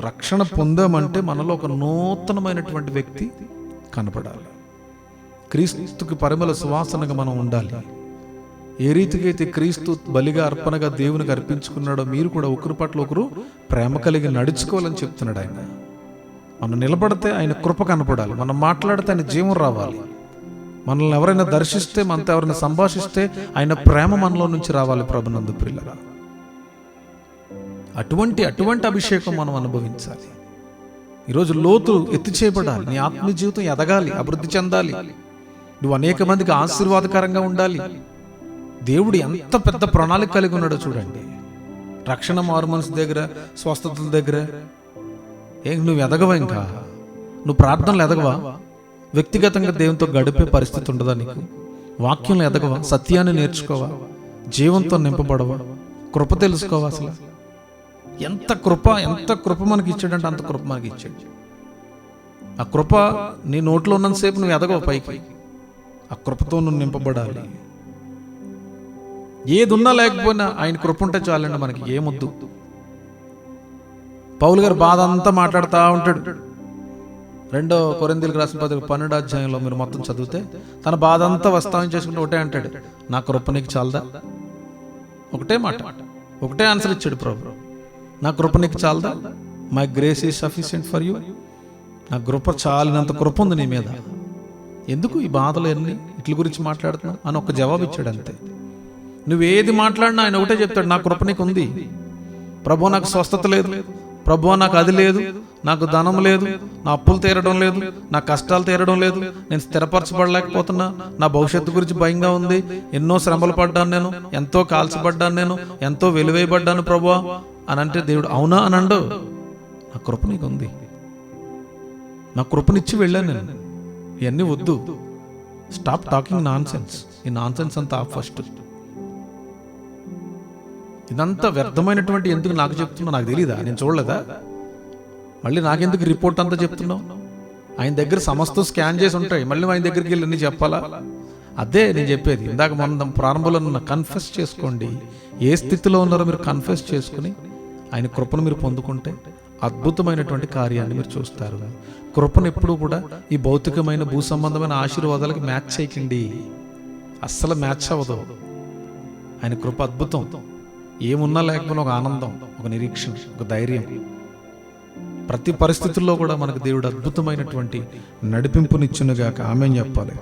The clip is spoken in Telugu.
రక్షణ పొందామంటే మనలో ఒక నూతనమైనటువంటి వ్యక్తి కనపడాలి. క్రీస్తుకి పరిమళ సువాసనగా మనం ఉండాలి. ఏ రీతికైతే క్రీస్తు బలిగా అర్పణగా దేవునికి అర్పించుకున్నాడో మీరు కూడా ఒకరి పట్ల ఒకరు ప్రేమ కలిగి నడుచుకోవాలని చెప్తున్నాడు ఆయన. మనం నిలబడితే ఆయన కృప కనపడాలి. మనం మాట్లాడితే ఆయన జీవం రావాలి. మనల్ని ఎవరైనా దర్శిస్తే మనతో ఎవరైనా సంభాషిస్తే ఆయన ప్రేమ మనలో నుంచి రావాలి ప్రభునందు పిల్లరా అటువంటి అటువంటి అభిషేకం మనం అనుభవించాలి. ఈరోజు లోతు ఎత్తి చేయబడాలి. నీ ఆత్మ జీవితం ఎదగాలి అభివృద్ధి చెందాలి. నువ్వు అనేక మందికి ఆశీర్వాదకరంగా ఉండాలి. దేవుడు ఎంత పెద్ద ప్రణాళిక కలిగి ఉన్నాడో చూడండి. రక్షణ మారు మనసు దగ్గర స్వస్థతల దగ్గర. ఏం నువ్వు ఎదగవా ఇంకా? నువ్వు ప్రార్థనలు ఎదగవా? వ్యక్తిగతంగా దేవునితో గడిపే పరిస్థితి ఉండదా నీకు? వాక్యంలో ఎదగవా? సత్యాన్ని నేర్చుకోవా? జీవంతో నింపబడవా? కృప తెలుసుకోవా అసలు? ఎంత కృప ఎంత కృప మనకి ఇచ్చాడంటే అంత కృప మనకి ఇచ్చాడు. ఆ కృప నీ నోట్లో ఉన్నంతసేపు నువ్వు ఎదగవు పైకి. ఆ కృపతో నువ్వు నింపబడాలి. ఏది ఉన్నా లేకపోయినా ఆయన కృప ఉంటే చాలండి మనకి ఏమొద్దు పౌలు గారు బాధ అంతా మాట్లాడుతూ ఉంటాడు. రెండో కొరిందీలకు రాసిన పత్రిక పన్నెండు అధ్యాయంలో మీరు మొత్తం చదివితే తన బాధ అంతా వస్తావం చేసుకుంటే ఒకటే అంటాడు నా కృప నీకు చాలదా? ఒకటే మాట. ఒకటే ఆన్సర్ ఇచ్చాడు ప్రభు. నా కృప నీకు చాలదా? My grace is sufficient for you నా కృప చాలినంత కృప ఉంది నీ మీద. ఎందుకు ఈ బాధలు ఎన్ని ఇట్ల గురించి మాట్లాడుతున్నావు? అని ఒక జవాబు ఇచ్చాడు అంతే. నువ్వు ఏది మాట్లాడినా ఆయన ఒకటే చెప్తాడు నా కృప నీకు ఉంది. ప్రభు నాకు స్వస్థత లేదు. ప్రభు నాకు అది లేదు. నాకు ధనం లేదు. నా అప్పులు తీరడం లేదు. నా కష్టాలు తీరడం లేదు. నేను స్థిరపరచబడలేకపోతున్నా. నా భవిష్యత్తు గురించి భయంగా ఉంది. ఎన్నో శ్రమలు పడ్డాను నేను. ఎంతో కాల్చబడ్డాను నేను. ఎంతో వెలువేయబడ్డాను ప్రభు అని అంటే దేవుడు అవునా అని అండు నా కృప నీకు ఉంది నా కృపనిచ్చి వెళ్ళాను నేను. ఇవన్నీ వద్దు. స్టాప్ టాకింగ్ నాన్ సెన్స్ ఈ నాన్ సెన్స్ అంతా ఫస్ట్ ఇదంతా వ్యర్థమైనటువంటి ఎందుకు నాకు చెప్తున్నా నాకు తెలియదా నేను చూడలేదా? మళ్ళీ నాకెందుకు రిపోర్ట్ అంతా చెప్తున్నావు? ఆయన దగ్గర సమస్తం స్కాన్ చేసి ఉంటాయి. మళ్ళీ ఆయన దగ్గరికి వెళ్ళి అన్ని చెప్పాలా? అదే నేను చెప్పేది. ఇందాక మనం ప్రారంభంలో ఉన్న కన్ఫెస్ చేసుకోండి. ఏ స్థితిలో ఉన్నారో మీరు కన్ఫెస్ చేసుకుని ఆయన కృపను మీరు పొందుకుంటే అద్భుతమైనటువంటి కార్యాన్ని మీరు చూస్తారు. కృపను ఎప్పుడూ కూడా ఈ భౌతికమైన భూ సంబంధమైన ఆశీర్వాదాలకి మ్యాచ్ చేయకండి. అస్సలు మ్యాచ్ అవ్వదు. ఆయన కృప అద్భుతం. ఏమున్నా లేకపోయినా ఒక ఆనందం ఒక నిరీక్షణ ఒక ధైర్యం. ప్రతి పరిస్థితుల్లో కూడా మనకు దేవుడు అద్భుతమైనటువంటి నడిపింపునిచ్చునుగాక. ఆమె చెప్పాలి.